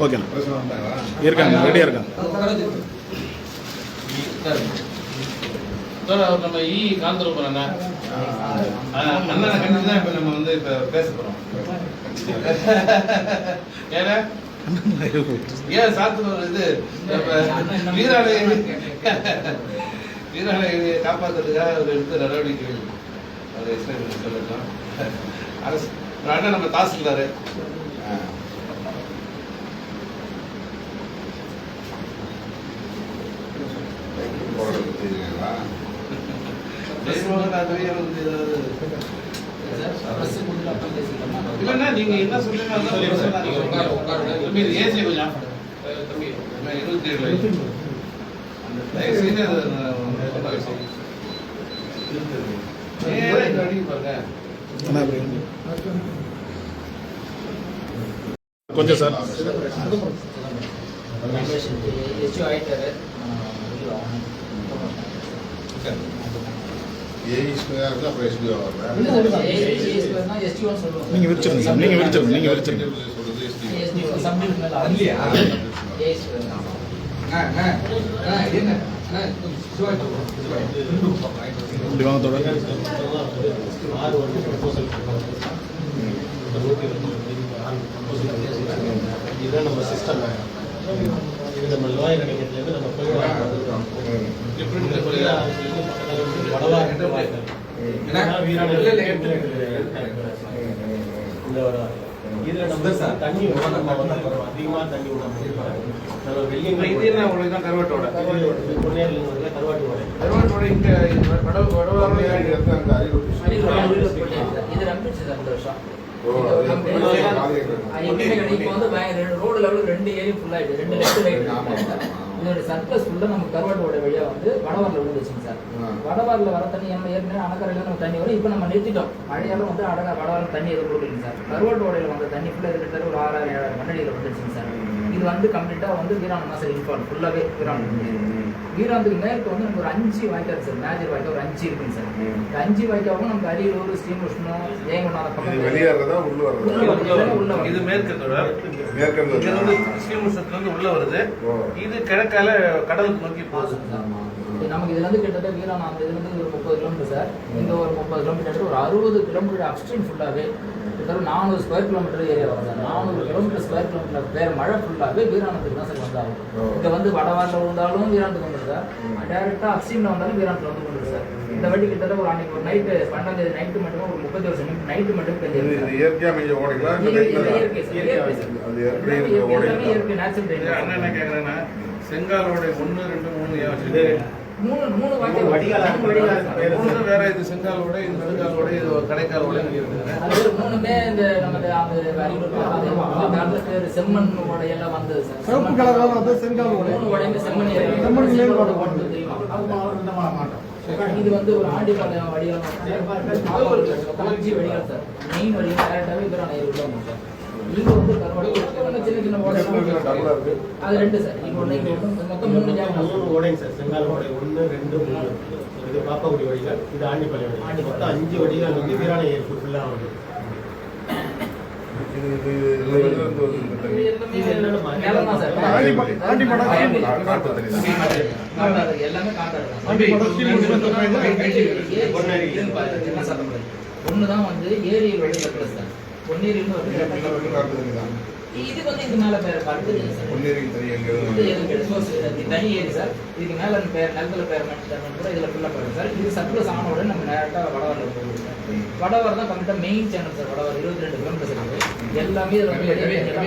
ஓகேண்ணா இருக்காங்க ரெடியாக இருக்காங்க நம்ம ஈ காந்தரூபன் அண்ணா அண்ணனை தான் இப்போ நம்ம வந்து இப்போ பேச போகிறோம் ஏன்னா ஏன் சாத்து இது? வீராணை வீராணை காப்பாற்றுறதுக்காக அவர் எடுத்த நடவடிக்கைகள் அதை எக்ஸ்பிளைன் சொல்லலாம் அரசு ஒரு அண்ணன் நம்ம தாசில்தாரு. தெரியுங்களா ஜெயமோகனாகவே வந்து ஏதாவது இல்லைண்ணா நீங்க என்ன சொல்றீங்க ஏசி கொஞ்சம் தம்பி, இருபத்தி ஏழு நான் ஏஇ ஸ்கொயர் இருந்தால் அப்புறம் எஸ்பி நீங்கள் விரிச்சிருங்க சார் நீங்கள் விரிச்சிருங்க நீங்கள் விரிச்சிருங்க சொல்றது வாங்க இதுதான் நம்ம சிஸ்டம் இது நம்ம லோயர் நம்ம போய் இதுல தண்ணி நம்ம அதிகமா தண்ணி நம்ம என்ன உங்களுக்கு கருவாட்டோட பொன்னேரில் கருவாட்டு வடை கருவாட்டோட இங்க வடவாரம் அறிவு இப்போ வந்து ரோடு லெவலில் ரெண்டு ஏரி ஃபுல் ரெண்டு லெஃப்ட் ரைட் இதோட சர்ப்ளஸ் ஃபுல்லாக நம்ம கருவாட்டோட வழியாக வந்து வடவாரில் விழுந்துச்சுங்க சார் ஆ. வடவாரில் வர தண்ணி நம்ம ஏற்கனவே அணக்கரையில நம்ம தண்ணி வரும் இப்போ நம்ம நிறுத்திட்டோம் மழையால வந்து அடக வடவாரில் தண்ணி எதுவும் கொடுக்கலைங்க சார் கருவாட்டோடையில வந்த தண்ணி ஃபுல்லாக இருக்கிறது ஒரு ஆறாயிரம் ஏழாயிரம் மண்ணடியில் வந்துருச்சுங்க சார் இது வந்து கம்ப்ளீட்டா வந்து வீராணம் தான் சார் இன்ஃபால் ஃபுல்லாவே வீராணம் வீராந்துக்கு மேற்கு வந்து நமக்கு ஒரு அஞ்சு வாய்க்கால் சார் மேஜர் வாய்க்கால் ஒரு அஞ்சு இருக்குங்க சார் இந்த அஞ்சு வாய்க்காவும் நமக்கு அரியலூர் ஸ்ரீமுஷ்ணம் ஏங்கொண்டான இது வெளியேறதா உள்ள உள்ள வர்றதா வருது. உள்ள வருது. இது மேற்கு இருந்து உள்ள வருது. இது கிழக்கால கடலுக்கு நோக்கி போகுது. நமக்கு இதுல இருந்து கிட்டத்தட்ட வீராணம் அந்த இதுல இருந்து ஒரு முப்பது கிலோமீட்டர் சார் இங்க ஒரு முப்பது கிலோமீட்டர் ஒரு அறுபது கிலோமீட்டர் அப்ஸ்ட்ரீம் ஃபுல்லாவே கிட்டத்தட்ட நானூறு ஸ்கொயர் கிலோமீட்டர் ஏரியா வரும் சார். நானூறு கிலோமீட்டர் ஸ்கொயர் கிலோமீட்டர் பேர் மழை ஃபுல்லாவே வீராணத்துக்கு தான் சார் வந்தாகும். இங்க வந்து வடவாரில் விழுந்தாலும் வீராணத்துக்கு வந்துடும் சார். டேரக்டா அப்ஸ்ட்ரீம்ல வந்தாலும் வீராணத்துல வந்து கொண்டு சார். இந்த வாட்டி கிட்டத்தட்ட ஒரு அன்னைக்கு ஒரு நைட்டு பன்னெண்டாம் தேதி நைட்டு மட்டும் ஒரு முப்பத்தி ஒரு நைட்டு மட்டும் இது இது பெஞ்சு இயற்கையா மேய்ஞ்ச ஓடைங்களா? இயற்கை நேச்சுரல் இது அண்ணன் என்ன கேக்குறேன்னா செங்காலோட ஒண்ணு ரெண்டு மூணு? மூணு மூணு வாக்கியம் வடிகால் மூணு வேற இது செங்காலோட இது நெடுங்காலோட இது கடைக்காலோட இருக்குது அது மூணுமே இந்த நமது அந்த பேரு செம்மண் உடையெல்லாம் வந்தது சார் சிவப்பு கலரால வந்து செங்கல் உடை. மூணு உடையுமே செம்மண் தெரியுமா? இது வந்து ஒரு ஆண்டிபாளையம் வடிகால் அது ஒரு அஞ்சு வடிகால் சார் மெயின் வடிகால் டேரக்டாவே இதுல நான் வந்து கருவாடு சின்ன சின்ன ஓடை அது ரெண்டு சார் மொத்தம் மூணு மூணு ஓடைங்க சார் செங்கால் ஓடை ஒன்று ரெண்டு மூணு இது பாப்பாக்குடி வடிகால் இது ஆண்டிப்பள்ளி மொத்தம் அஞ்சு வடிகால் வந்து வீராண ஃபுல்லாக ஸ்ரீமுஷ்ணம் ஒண்ணுதான் வந்து ஏரியில் தான் பொன்னேரியில் ஒரு இது வந்து தான். இது மேல பேர் கிடையாது. இது தனி ஏரி சார். இதுக்கு மேல அந்த பேர் நிலத்துல பேர் மட்டும் கூட இதுல ஃபுல்லா போயிடும் சார். இது சர்ப்ளஸ் ஆன உடனே நம்ம டேரக்டா வடவாரில் போகுது சார். வடவார் தான் கம்ப்ளீட்டா மெயின் சேனல் சார் வடவார் இருபத்தி ரெண்டு கிலோமீட்டர் இருக்கு. எல்லாமே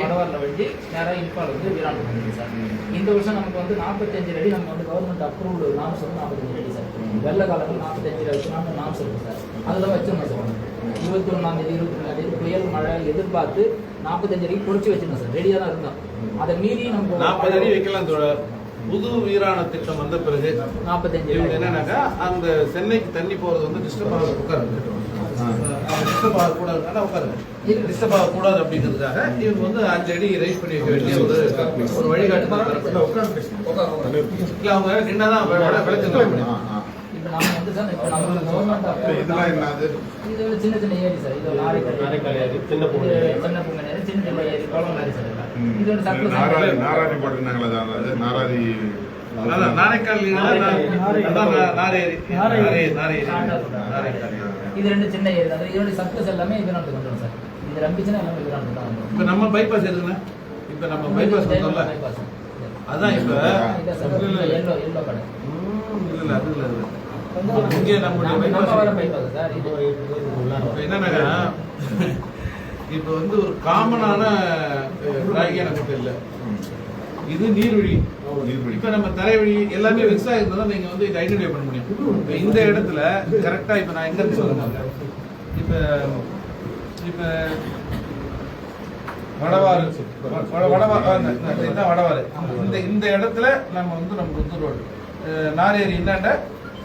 வடவாரில் வண்டி நேரா இன்பால் வந்து வீராண்டு சார். இந்த வருஷம் நமக்கு வந்து நாற்பத்தஞ்சு அடி நம்ம வந்து கவர்மெண்ட் அப்ரூவ்டு நாம்ஸ் வந்து நாற்பத்தஞ்சு அடி சார். வெள்ள காலத்தில் நாற்பத்தஞ்சு அடி வச்சு நாம நாம்ஸ் இருக்கு சார். அதில் வச்சிருந்தோம் சார். இருபத்தி ஒன்றாம் தேதி இருபத்தி ரெண்டாம் தேதி புயல் மழை எதிர்பார்த்து நாற்பத்தஞ்சு அடிக்கு பொறிச்சு வச்சிருந்தோம் சார். ரெடியாக தான் இருந்தோம். அதை மீறி நம்ம நாற்பது அடி வைக்கலாம் தோழர். புது வீராண திட்டம் வந்த பிறகு நாற்பத்தஞ்சு இவங்க என்னன்னாக்கா அந்த சென்னைக்கு தண்ணி போறது வந்து டிஸ்டர்ப் ஆகுது உட்காருங்க. டிஸ்டர்ப் ஆகக்கூடாது ஆனால் உட்காருங்க. டிஸ்டர்ப் ஆகக்கூடாது அப்படிங்கிறதுக்காக இவங்க வந்து அஞ்சு அடி ரைஸ் பண்ணி வைக்க வேண்டிய ஒரு ஒரு வழிகாட்டு இல்லை அவங்க என்னதான் விளக்குங்க நம்ம வந்து சார் இப்போ நம்ம கவர்மெண்ட் இதெல்லாம் என்னது? இது சின்ன சின்ன ஏரி சார். இது நாரைக்கல் நாரைக்கல் ஏரி, சின்ன பூங்கா ஏரி. சின்ன பூங்கா ஏரி சின்ன சின்ன ஏரி குளம் மாதிரி சார் இதெல்லாம். ம். இது வந்து சர்ப்ளஸ் நாராதி நாராதி போட்டிருந்தாங்களா நாராதி இது ரெண்டு சின்ன ஏரி தான். இதோட எல்லாமே இது நாட்டு வந்துடும் சார். இது ரம்பிச்சுன்னா எல்லாமே இது நாட்டு தான் இப்போ நம்ம பைபாஸ் எதுங்க இப்போ நம்ம பைபாஸ் வந்தோம்ல. அதான் இப்போ எல்லோ எல்லோ கடை இல்ல இல்ல அது இல்ல. இங்கே நம்முடைய என்னன்னா இப்போ வந்து ஒரு காமனான டிராகியா நமக்கு இல்லை. இது நீர்வழி. இப்போ நம்ம தரைவழி எல்லாமே மிக்ஸ் ஆகிருந்தா நீங்க வந்து இதை ஐடென்டிஃபை பண்ண முடியும். இப்போ இந்த இடத்துல கரெக்டா இப்போ நான் எங்க இருந்து சொல்லுங்க இப்போ இப்போ வடவாறு. வடவாறு. இந்த இந்த இடத்துல நம்ம வந்து நம்ம புத்தூர் ரோடு. நாரேரி இன்னாண்ட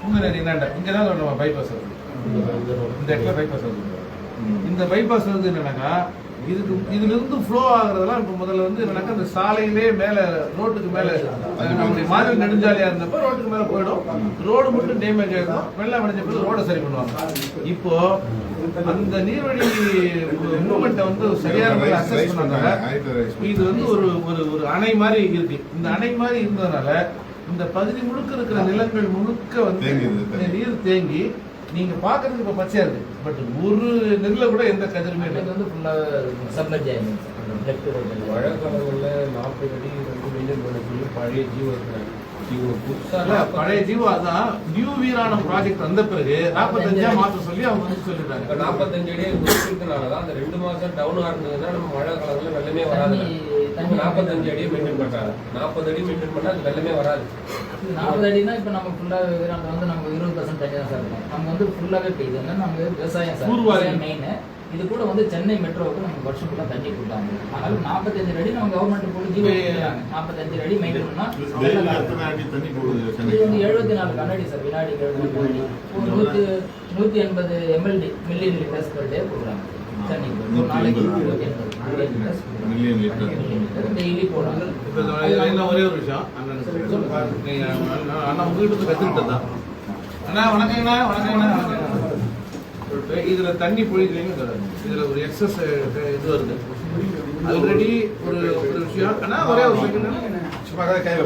புங்கனேரி இன்னாண்ட இங்கே தான் நம்ம பைபாஸ் வருது இந்த இடத்துல பைபாஸ் வருது இந்த பைபாஸ் வந்து என்னன்னாக்கா இதுக்கு இதுல இருந்து ஃப்ளோ ஆகுறதெல்லாம் இப்ப முதல்ல வந்து என்னன்னாக்கா இந்த சாலையிலே மேல ரோட்டுக்கு மேல நம்முடைய மாதிரி நெடுஞ்சாலையா இருந்தப்ப ரோட்டுக்கு மேல போயிடும். ரோடு மட்டும் டேமேஜ் ஆயிடும். வெள்ளம் அடைஞ்ச பிறகு ரோட சரி பண்ணுவாங்க. இப்போ அந்த நீர்வழி மூமெண்ட்டை வந்து சரியான முறையில் அசஸ் பண்ணாங்க. இது வந்து ஒரு ஒரு ஒரு அணை மாதிரி இருக்கு. இந்த அணை மாதிரி இருந்ததுனால இந்த பகுதி முழுக்க இருக்கிற நிலங்கள் முழுக்க வந்து. நீர் தேங்கி நீங்க பாக்குறதுக்கு இப்ப பச்சையா இருக்கு. பட் ஒரு நெல்ல கூட எந்த கதிருமே இல்லை. வந்து ஃபுல்லா ரைட் மழை காலங்களில் நாற்பது அடி பண்ண சொல்லி பழைய ஜீவோ இருக்கிறாங்க பழைய ஜீவா அதான் நியூ வீராணம் ப்ராஜெக்ட் வந்த பிறகு நாற்பத்தஞ்சா மாத்த சொல்லி அவங்க வந்து சொல்லிட்டாங்க. நாற்பத்தஞ்சு அடி முடிச்சிருக்கனால தான் அந்த ரெண்டு மாசம் டவுன் ஆனதுன்னா நம்ம மழை காலங்களில் வெள்ளமே வராது. நாற்பத்தஞ்சு அடியை மெயின்டைன் பண்றாங்க. நாற்பது அடி மெயின்டைன் பண்ணா அது வெள்ளமே வராது. நாற்பது அடினா இப்போ நம்ம ஃபுல்லா நம்ம வந்து நம்ம இருபது பர்சன்ட் தண்ணி தான் சார் நம்ம வந்து ஃபுல்லாவே பெய்யுது நம்ம விவசாயம் சார். மெயின் இது கூட வந்து சென்னை மெட்ரோவுக்கு நம்ம வருஷம் ஃபுல்லாக தண்ணி கொடுத்தாங்க அதனால நாற்பத்தஞ்சு அடி நம்ம கவர்மெண்ட் போட்டு ஜீவோ கொடுக்குறாங்க நாற்பத்தஞ்சு அடி மெயின் இது? வந்து எழுபத்தி நாலு கண்ணாடி சார் வினாடிக்கு எழுபத்தி ஒரு நூற்றி நூற்றி எண்பது MLD million litres per day கொடுக்குறாங்க சென்னைக்கு ஒரு நாளைக்கு மில்லியன் லிட்டர். டெய்லி போடுறாங்க ஒரே ஒரு விஷயம் அண்ணா- அண்ணா உங்ககிட்ட இருந்து கத்துக்கிட்டது தான் அண்ணா வணக்கங்கண்ணா வணக்கங்கண்ணா வணக்கங்கண்ணா. இப்ப இதுல தண்ணி பொழிக்கிறீங்க இதுல ஒரு எக்ஸஸ் இது வருது. ஆல்ரெடி ஒரு ஒரு விஷயம். அண்ணா ஒரே ஒரு சும்மா கையில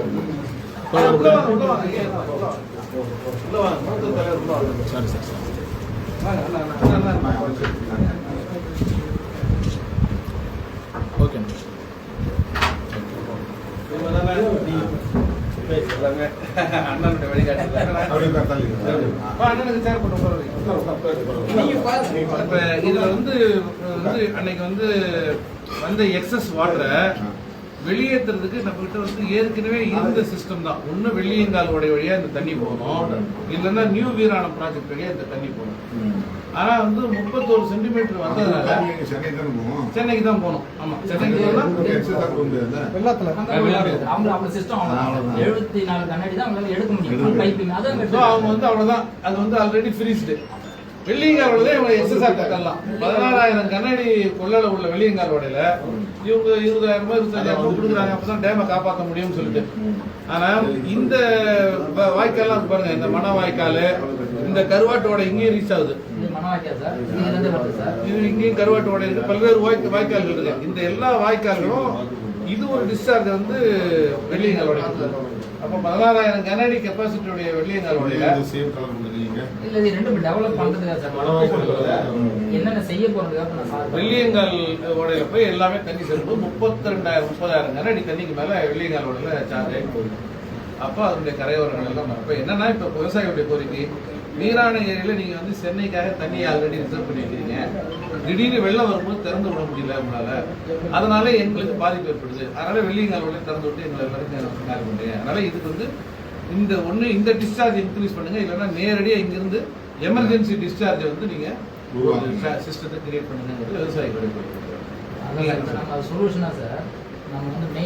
சரி சார். ஓகே எல்லாமே அண்ணனுடைய வழிகாட்டுதல் இதுல வந்து வந்து அன்னைக்கு வந்து வந்த எக்ஸஸ் வாட்டரை வெளியேற்றுறதுக்கு நம்ம கிட்ட வந்து ஏற்கனவே இருந்த சிஸ்டம் தான். ஒண்ணு வெள்ளியங்கால் உடைய வழியா இந்த தண்ணி போகணும். இல்லைன்னா நியூ வீராணம் ப்ராஜெக்ட் வழியா இந்த தண்ணி போகணும். ஆனா வந்து முப்பத்தோரு சென்டிமீட்டர் வந்ததுனால? சென்னைக்கு தான் போகணும்? ஆமா சென்னைக்கு. எழுபத்தி நாலு கண்ணாடி தான் அவங்களால எடுக்க முடியும். அவங்க வந்து அவ்வளவுதான். அது வந்து ஆல்ரெடி ஃப்ரீஸ்டு வெள்ளியங்காலோட இவங்க எக்ஸசைஸ் தரலாம் பதினாறாயிரம் கண்ணாடி கொள்ளல உள்ள வெள்ளியங்காலோடையில இவங்க இருபதாயிரம் இருபத்தஞ்சாயிரம் கொடுக்குறாங்க. அப்பதான் டேமை காப்பாற்ற முடியும்னு சொல்லிட்டு. ஆனா இந்த வாய்க்கால்லாம் இருக்கு பாருங்க. இந்த மண வாய்க்கால் இந்த கருவாட்டோட இங்கேயும் ரீச் ஆகுது. இது இங்கேயும் கருவாட்டோட இருக்கு பல்வேறு வாய்க்க வாய்க்கால்கள் இருக்கு. இந்த எல்லா வாய்க்கால்களும் இது ஒரு டிஸ்சார்ஜ் வந்து வெள்ளியங்காலோட அப்போ பதினாறாயிரம் கனஅடி கெப்பாசிட்டியுடைய வெள்ளியங்காலோடைய இது சேம் கலர் கொடுக்குறீங்க. இல்ல இது ரெண்டும் டெவலப் பண்றதுக்கா சார் என்னென்ன செய்ய போறதுக்காக வெள்ளியங்கால் ஓடையில போய் எல்லாமே தண்ணி செல்லும் முப்பத்தி ரெண்டாயிரம் முப்பதாயிரம் கனஅடி தண்ணிக்கு மேல வெள்ளியங்கால் ஓடையில சார்ஜ் ஆகி போகுது. அப்போ அதனுடைய கரையோரங்கள் எல்லாம் இப்போ என்னன்னா இப்போ விவசாயிகளுடைய கோரிக்கை நீரான ஏரியில நீங்க வந்து சென்னைக்காக தண்ணியை ஆல்ரெடி ரிசர்வ் பண்ணி வைக்கிறீங்க திடீர்னு வெள்ளம் வரும்போது திறந்து விட முடியல உங்களால. அதனால எங்களுக்கு பாதிப்பு ஏற்படுது. அதனால வெள்ளியங்கால் திறந்து விட்டு எங்களை எல்லாருக்கும் கால் பண்ணுறீங்க அதனால இதுக்கு வந்து இந்த ஒண்ணு இந்த டிஸ்சார்ஜ் இன்க்ரீஸ் பண்ணுங்க. இல்லைன்னா நேரடியா இங்கிருந்து எமர்ஜென்சி டிஸ்சார்ஜ் வந்து நீங்க உருவாக்குங்க. சிஸ்டத்தை கிரியேட் பண்ணுங்கிறது விவசாயிகளுடைய சொல்யூஷனா சார்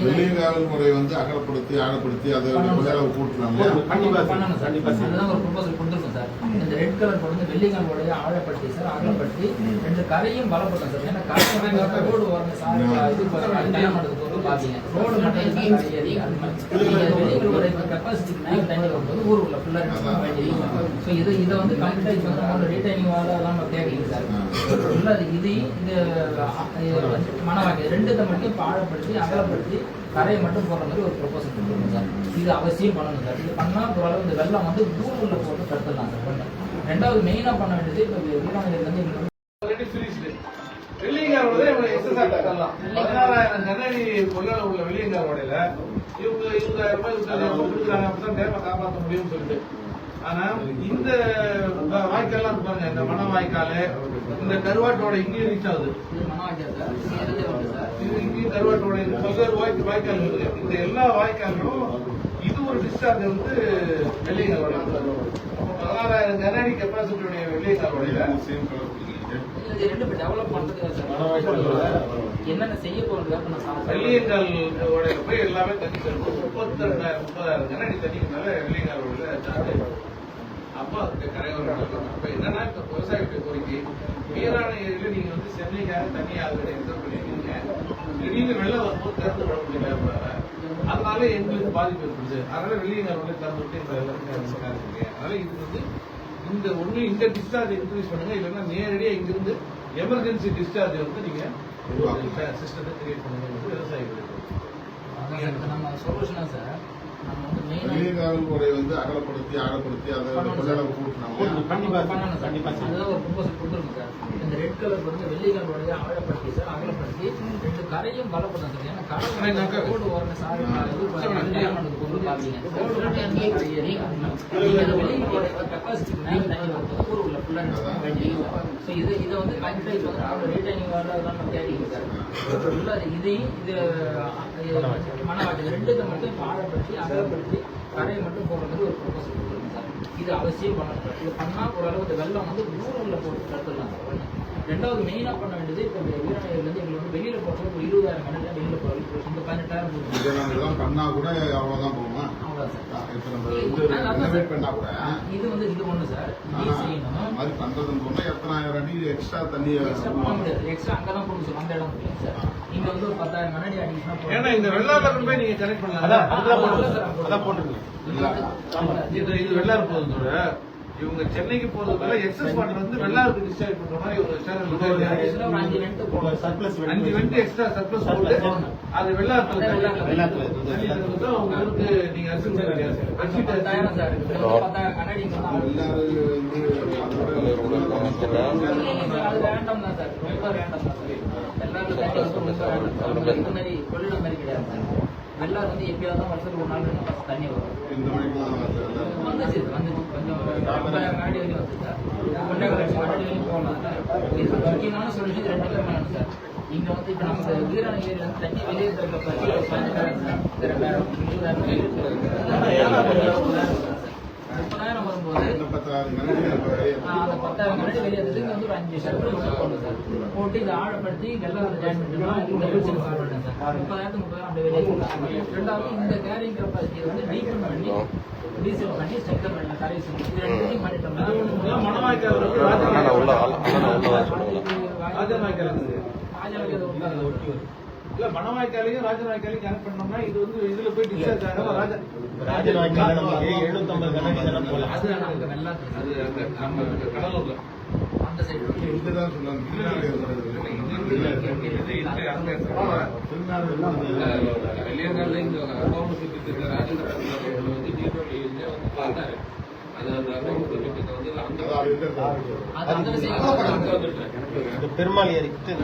வெளியங்காவல் முறை வந்து அகலப்படுத்தி ஆழப்படுத்தி அதை மேல கூட்டலாம் கண்டிப்பா சார். பண்ணணும் சார். கண்டிப்பா சார். அதுதான் ஒரு ப்ரொபோசல் கொடுத்துருக்கோம் சார். இந்த ரெட் கலர் போட்டு வந்து வெள்ளிக்கால் உடைய ஆழப்படுத்தி சார் அகலப்படுத்தி ரெண்டு கரையும் பலப்பட்டோம் சார். ஏன்னா கரை ரோடு வரணும் சார் இது கல்யாணத்துக்கு போது பாத்தீங்க ரோடு மட்டும் ஏறி அது வெள்ளிகளுடைய கெப்பாசிட்டிக்கு மேலே தண்ணி வரும்போது ஊர் உள்ள ஃபுல்லாக ஸோ இது இதை வந்து கம்ப்ளீட்டாக இப்போ வந்து ரீட்டைனிங் வாழ எல்லாம் தேவையில்லை சார். ஃபுல்லாக இதையும் இந்த மணவாக்கை ரெண்டுத்தை மட்டும் பாழப்படுத்தி அகலப்படுத்தி கரையை மட்டும் போடுற மாதிரி ஒரு ப்ரொபோசல் கொடுக்கணும் சார். இது அவசியம் பண்ணணும் சார். இது பண்ணால் ஓரளவு இந்த வெள்ளம் வந்து பூமியில் போட்டு தடுத்துடலாம் சார் பண்ண ரெண்டாவது மெயினாக பண்ண வேண்டியது இப்போ வீராணகிரிலேருந்து எங்களுக்கு ஆல்ரெடி ஃபினிஷ்டு வெள்ளியங்காரோட இவங்க தரலாம் பதினாறாயிரம் கண்ணாடி கொள்ளால உள்ள வெள்ளியங்காரோடையில இவங்க இருபதாயிரம் கொடுக்குறாங்க அப்பதான் டேமை காப்பாற்ற முடியும்னு சொல்லிட்டு. ஆனா இந்த வாய்க்கால்லாம் பாருங்க இந்த மண வாய்க்கால் இந்த கருவாட்டோட இங்கேயும் ரீச் ஆகுது. இங்கேயும் கருவாட்டோட பல்வேறு வாய்க்கு வாய்க்கால் இருக்கு. இந்த எல்லா வாய்க்காலும் இது ஒரு டிஸ்சார்ஜ் வந்து வெள்ளியங்காரோட அப்போ பதினாறாயிரம் கண்ணாடி கெப்பாசிட்டியுடைய சார் மனவாக்கியா என்னென்ன செய்ய சார் வெள்ளியங்கால் போய் எல்லாமே தண்ணி செல்லும் முப்பத்தி ரெண்டாயிரம் முப்பதாயிரம் கண்ணாடி தண்ணிக்கு மேல வெள்ளியங்கால் அப்போ அதுக்கு கரையோரம் அப்ப என்னன்னா இப்ப விவசாயிகளுடைய கோரிக்கை வீராண ஏரியில நீங்க வந்து சென்னைக்காக தண்ணி ஆளுநரை ரிசர்வ் பண்ணிருக்கீங்க திடீர்னு வெள்ளம் வரும்போது திறந்து விட முடியல அதனால எங்களுக்கு பாதிப்பு இருக்குது அதனால வெள்ளியங்கால் உடைய திறந்து விட்டு இந்த இருக்கீங்க அதனால இது வந்து இந்த ஒண்ணு இந்த டிஸ்சார்ஜ் இன்க்ரீஸ் பண்ணுங்க. இல்லைன்னா நேரடியா இங்கிருந்து எமர்ஜென்சி டிஸ்சார்ஜ் வந்து நீங்க சிஸ்டத்தை கிரியேட் பண்ணுங்க. விவசாயிகளுக்கு. இப்ப நம்ம சொல்யூஷனா சார் நம்ம வந்து வெளியங்காவல் முறை வந்து அகலப்படுத்தி ஆழப்படுத்தி அதை கொள்ளால கூட்டலாம் கண்டிப்பா. கண்டிப்பா ஒரு கொடுத்திருக்கோம் சார். இந்த red colour வந்து வெள்ளிக்காலுடைய ஆழப்படுத்தி சார், அகலப்படுத்தி ரெண்டு கரையும் பலப்படுத்தணும் சார். ஏன்னா கரை வந்து கரைனாக்கா? ரோடு ஓரமே சார், போகுது பாத்தீங்க. ரோடு இது இதை வந்து கண்டிப்பா இப்ப வந்து அவங்க சார். full ஆ இதையும் இது ரெண்டுத்தை மட்டும் ஆழப்படுத்தி அகலப்படுத்தி கரையை மட்டும் போடுறது ஒரு ப்ரொபோஸ் கொடுத்துருங்க சார் இது அவசியம் பண்ணணும் இது பண்ணா ஓரளவுக்கு வெள்ளம் வந்து ஊரில் போட்டு தடுத்துடலாம் சார் ரெண்டாவது மெயினாக பண்ண வேண்டியது இப்போ இந்த வீரநகர்லேருந்து எங்களுக்கு வந்து வெளியில் போகிறதுக்கு ஒரு இருபதாயிரம் கணக்கில் வெளியில் போகிறது இந்த பதினெட்டாயிரம் போகும் கூட அவ்வளோதான் போவோம் சார் இப்ப நம்ம ரெனோவேட் பண்ணா கூட இது வந்து இது ஒன்று சார் இது செய்யணும். மாதிரி பண்றதுன்னு சொன்னா எத்தனாயிரம் அடி எக்ஸ்ட்ரா தண்ணி எக்ஸ்ட்ரா பண்ண முடியாது. எக்ஸ்ட்ரா அங்கே தான் அந்த இடம் முடியாது சார் இங்கே வந்து ஒரு பத்தாயிரம் ஏன்னா இந்த வெள்ளாறுல கொண்டு போய் நீங்க கனெக்ட் பண்ணலாம். அதான் போட்டுருங்க. போட்டுருங்க. இது இது வெள்ளாறு போகுதோட இவங்க சென்னைக்கு போறது மேல எக்ஸஸ் வாட்டர் வந்து வெள்ளாருக்கு டிஸ்சார்ஜ் இவங்க சேனல் ஒரு சர்ப்ளஸ் அஞ்சு வெண்ட் எக்ஸ்ட்ரா சர்ப்ளஸ் போட்டு அது வெள்ளாத்துல ஊருக்கு நீங்க அரிசி கிடையாது எல்லாரும் வந்து எப்பயாவது தான் வருஷத்துக்கு ஒரு நாள் ரெண்டு மாசம் தண்ணி வரும். வந்துச்சு வந்துச்சு கொஞ்சம் ஐம்பதாயிரம் கண்ணாடி வரையும் வந்து சார். வரையும் போகலாம் சார். இது முக்கியமான சொல்யூஷன் ரெண்டு பேரும் வேணும் சார். இங்க வந்து இப்ப நம்ம வீராண ஏரியில வந்து தண்ணி வெளியே முப்பதாயிரம் வரும்போது அந்த பத்தாயிரம் கண்ணாடி வெளியே வந்து ஒரு அஞ்சு ஷட்டர் போடணும் சார். போட்டு இதை ஆழப்படுத்தி வெள்ளம் ஜாயின் பண்ணிட்டோம்னா முப்பதாயிரத்து முப்பதாயிரம் வெளியே ரெண்டாவது இந்த கேரிங் வந்து டீப்பன் பண்ணி டீசல் பண்ணி ஸ்ட்ரக்சர் பண்ணி கரை இது ரெண்டுத்தையும் பண்ணிட்டோம்னா ஒட்டாது ஒட்டி வரும். இல்ல மணவாய்க்காலையும் ராஜமாய்க்காலையும் கனெக்ட் பண்ணோம்னா இது வந்து இதுல போய் டிஸ்சார்ஜ் ஆகும் ராஜா ராஜநாயக்கில் நமக்கு எழுநூத்தம்பது கணக்கு தானே போகலாம் அது நம்ம கடலூர்ல. அந்த சைடு இதுதான் சொல்லுவாங்க திருநாடு திருநாடு வெளியங்கால இங்க அக்கௌண்ட் திட்டத்தை ராஜேந்திர வந்து டிடபிள்யூல வந்து பார்த்தாரு அது வந்து அந்த அதான் இருக்கிறது பெருமாள் ஏறிக்கிட்டு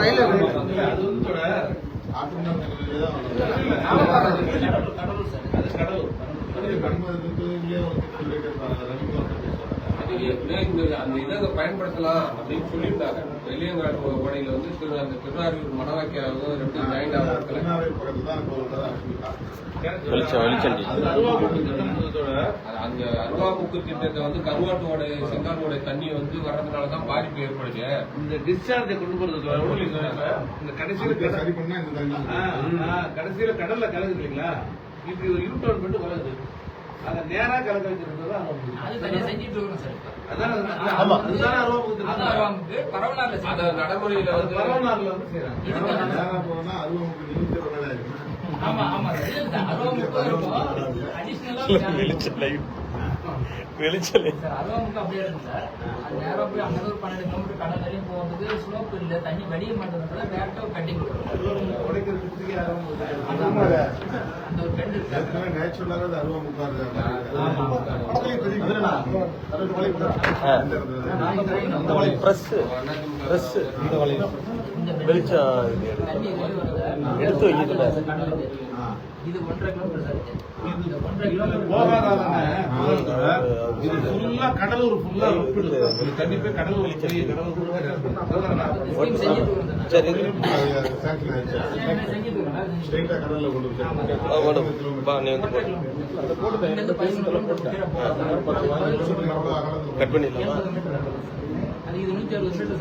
ரயில்வே அது வந்து கூட கடவுள் தான் கடலூர் கடலூர் சார் கடவுள் கடலூர் அது கண்மருத்துவத்திலே வந்து சொல்லிட்டு இருப்பாங்க ரவிக்குமார் ஏற்கனவே இந்த அந்த இதை பயன்படுத்தலாம் அப்படின்னு சொல்லியிருந்தாங்க. வெளியங்காடு ஓடையில வந்து திரு- அந்த திருவாரூர் மணவாக்கியாவும் ரெண்டு அது அந்த அருவாமுக்கு திட்டத்தை வந்து கருவாட்டு ஓடை செங்கால் ஓடை தண்ணி வந்து வர்றதுனால தான் பாதிப்பு ஏற்படுது. இந்த டிஸ்சார்ஜை கொண்டு போறதுக்கு? இந்த கடைசியில இதை கடைசியில கடல்ல கலக்குது இல்லைங்களா? இப்படி ஒரு யூ டர்ன் பண்ணிட்டு கலக்குது அதை நேரா கலக்க செய்யணும். நடைமுறையில அது வந்து பரவலாறுல வந்து செய்றாங்க. வெளிச்சலை. வெளிச்சம். எடுத்து வைக்கிறதுல. இது ஒன்றரை கிலோமீட்டர் இது. ஒன்றரை கிலோமீட்டர் போகாதானே? இது ஃபுல்லா கடலூர் ஃபுல்லா. இந்த தண்ணி போய் கடலூர் போய் கடலூர் சார். ஸ்ட்ரெயிட்டா கடல்ல கொண்டு போய் ஆ, மேடம் பா நீ வந்து ஒன்றரை கிலோமீட்டர். இங்கிருந்து பதிமூணு கிலோமீட்டர் கீழே போகும் சார். எவ்வளவு அகலத்துல கட் பண்ணிடலாமா? அது இது நூற்றி அறுபது